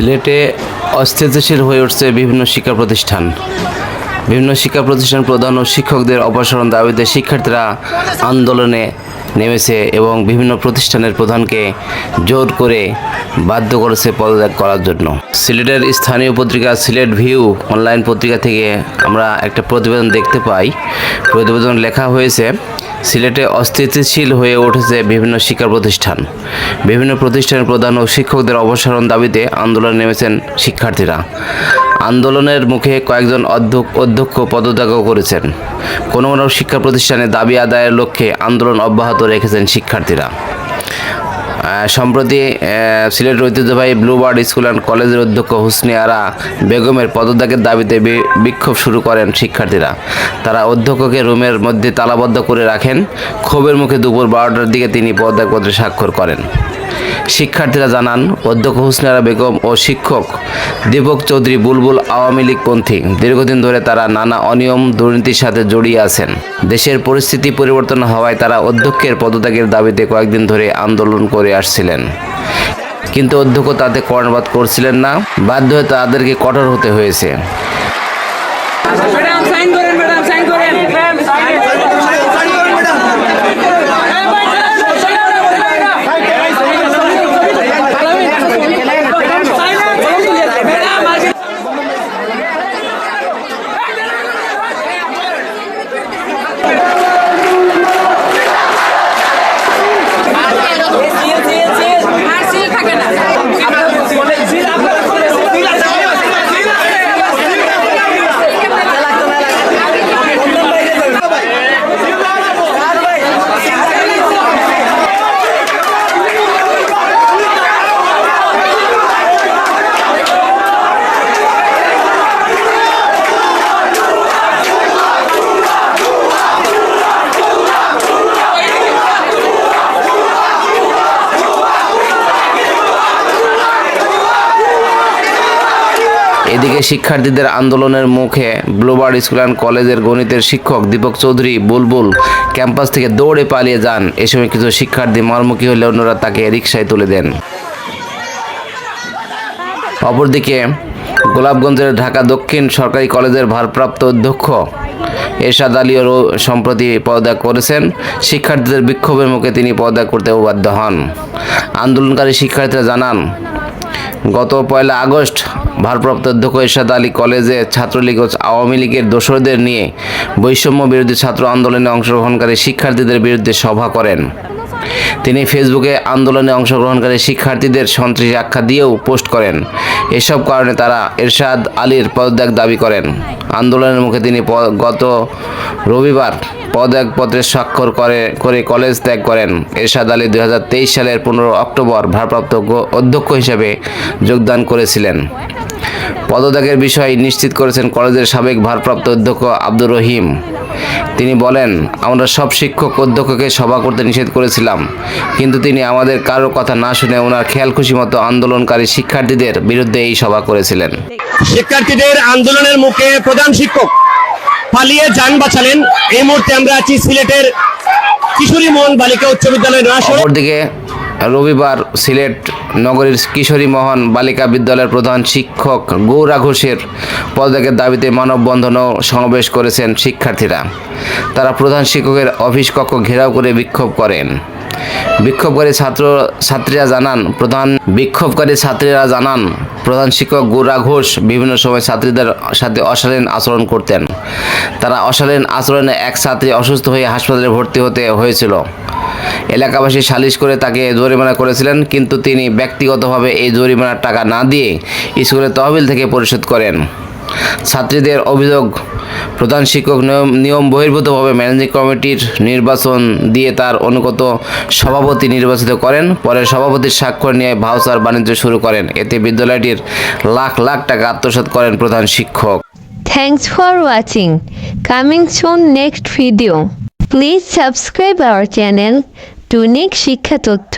সিলেটে অস্থিতিশীল হয়ে উঠছে বিভিন্ন শিক্ষা প্রতিষ্ঠান। বিভিন্ন শিক্ষা প্রতিষ্ঠান প্রধান ও শিক্ষকদের অপসারণ দাবিতে শিক্ষার্থীরা আন্দোলনে নেমেছে এবং বিভিন্ন প্রতিষ্ঠানের প্রধানকে জোর করে বাধ্য করেছে পদত্যাগ করার জন্য। সিলেটের স্থানীয় পত্রিকা সিলেট ভিউ অনলাইন পত্রিকা থেকে আমরা একটা প্রতিবেদন দেখতে পাই। প্রতিবেদন লেখা হয়েছে সিলেটে অস্থিতিশীল হয়ে উঠেছে বিভিন্ন শিক্ষা প্রতিষ্ঠান। বিভিন্ন প্রতিষ্ঠানের প্রধান ও শিক্ষকদের অবসরণ দাবিতে আন্দোলন নেমেছেন শিক্ষার্থীরা। আন্দোলনের মুখে কয়েকজন অধ্যক্ষ অধ্যক্ষ পদত্যাগও করেছেন। কোনো কোনো শিক্ষা প্রতিষ্ঠানে দাবি আদায়ের লক্ষ্যে আন্দোলন অব্যাহত রেখেছেন শিক্ষার্থীরা। সম্প্রতি সিলেট সিলেটের ঐতিহ্যবাহী ব্লুবার্ড স্কুল অ্যান্ড কলেজের অধ্যক্ষ হুসনি আরা বেগমের পদত্যাগের দাবিতে বিক্ষোভ শুরু করেন শিক্ষার্থীরা। তারা অধ্যক্ষকে রুমের মধ্যে তালাবদ্ধ করে রাখেন। ক্ষোভের মুখে দুপুর বারোটার দিকে তিনি পদত্যাগপত্রে স্বাক্ষর করেন। শিক্ষার্থীরা জানান, অধ্যক্ষ হুসনারা বেগম ও শিক্ষক দীপক চৌধুরী বুলবুল আওয়ামী লীগপন্থী দীর্ঘদিন ধরে তারা নানা অনিয়ম দুর্নীতির সাথে জড়িয়ে আছেন। দেশের পরিস্থিতি পরিবর্তন হওয়ায় তারা অধ্যক্ষের পদত্যাগের দাবিতে কয়েকদিন ধরে আন্দোলন করে আসছিলেন। কিন্তু অধ্যক্ষ তাতে কর্ণপাত করছিলেন না, বাধ্য হয়ে তাদেরকে কঠোর হতে হয়েছে ম্যাডাম সাইন করেন ম্যাডাম সাইন করেন আর সিল থাকে না এদিকে শিক্ষার্থীদের আন্দোলনের মুখে ব্লুবার্ড স্কুল অ্যান্ড কলেজের গণিতের শিক্ষক দীপক চৌধুরী বুলবুল ক্যাম্পাস থেকে দৌড়ে পালিয়ে যান। এ সময় কিছু শিক্ষার্থী মারমুখী হলে অন্যরা তাকে রিকশায় তুলে দেন। অপরদিকে গোলাপগঞ্জের ঢাকা দক্ষিণ সরকারি কলেজের ভারপ্রাপ্ত অধ্যক্ষ এরশাদ আলীও সম্প্রতি পদত্যাগ করেছেন। শিক্ষার্থীদের বিক্ষোভের মুখে তিনি পদত্যাগ করতেও বাধ্য হন। আন্দোলনকারী শিক্ষার্থীরা জানান গত পয়লা আগস্ট ভারপ্রাপ্ত অধ্যক্ষ এরশাদ আলী কলেজে ছাত্রলীগ ও আওয়ামী লীগের দোসরদের নিয়ে বৈষম্য বিরোধী ছাত্র আন্দোলনে অংশগ্রহণকারী শিক্ষার্থীদের বিরুদ্ধে সভা করেন। তিনি ফেসবুকে আন্দোলনে অংশগ্রহণকারী শিক্ষার্থীদের সন্ত্রাসী আখ্যা দিয়েও পোস্ট করেন। এসব কারণে তারা এরশাদ আলীর পদত্যাগ দাবি করেন। আন্দোলনের মুখে তিনি গত রবিবার পদত্যাগপত্রে স্বাক্ষর করে করে কলেজ ত্যাগ করেন। এরশাদ আলী দু হাজার তেইশ সালের পনেরো অক্টোবর ভারপ্রাপ্ত অধ্যক্ষ হিসেবে যোগদান করেছিলেন। পদত্যাগের বিষয় নিশ্চিত করেছেন কলেজের সাবেক ভারপ্রাপ্ত অধ্যক্ষ আব্দুর রহিম। তিনি বলেন, আমরা সব শিক্ষক অধ্যক্ষকে সভা করতে নিষেধ করেছিলাম, কিন্তু তিনি আমাদের কারোর কথা না শুনে ওনার খেয়াল খুশি মতো আন্দোলনকারী শিক্ষার্থীদের বিরুদ্ধে এই সভা করেছিলেন। শিক্ষার্থীদের আন্দোলনের মুখে প্রধান শিক্ষক পালিয়ে যান বাঁচালেন। এই মুহূর্তে আমরা আছি সিলেটের কিশোরী মোহন বালিকা উচ্চ বিদ্যালয় সড়ক। রবিবার সিলেট নগরীর কিশোরী মোহন বালিকা বিদ্যালয়ের প্রধান শিক্ষক গৌরা ঘোষের পদত্যাগের দাবিতে মানববন্ধন সমাবেশ করেছেন শিক্ষার্থীরা। তারা প্রধান শিক্ষকের অফিস কক্ষ ঘেরাও করে বিক্ষোভ করেন। বিক্ষোভকারী ছাত্র ছাত্রীরা জানান, প্রধান বিক্ষোভকারী ছাত্রীরা জানান, প্রধান শিক্ষক গোরা ঘোষ বিভিন্ন সময় ছাত্রীদের সাথে অশালীন আচরণ করতেন। তারা অশালীন আচরণে এক ছাত্রী অসুস্থ হয়ে হাসপাতালে ভর্তি হতে হয়েছিল। এলাকাবাসী সালিশ করে তাকে জরিমানা করেছিলেন, কিন্তু তিনি ব্যক্তিগতভাবে এই জরিমানার টাকা না দিয়ে স্কুলের তহবিল থেকে পরিশোধ করেন। ছাত্রীদের অভিযোগ, প্রধান শিক্ষক নিয়ম নিয়ম বহির্ভূতভাবে ম্যানেজিং কমিটির নির্বাচন দিয়ে তার অনুগত সভাপতি নির্বাচিত করেন, পরে সভাপতির স্বাক্ষর নিয়ে ভাউচার বাণিজ্য শুরু করেন। এতে বিদ্যালয়টির লাখ লাখ টাকা আত্মসাৎ করেন প্রধান শিক্ষক। Thanks for watching soon next video. Please subscribe our channel. To Nick শিক্ষা তথ্য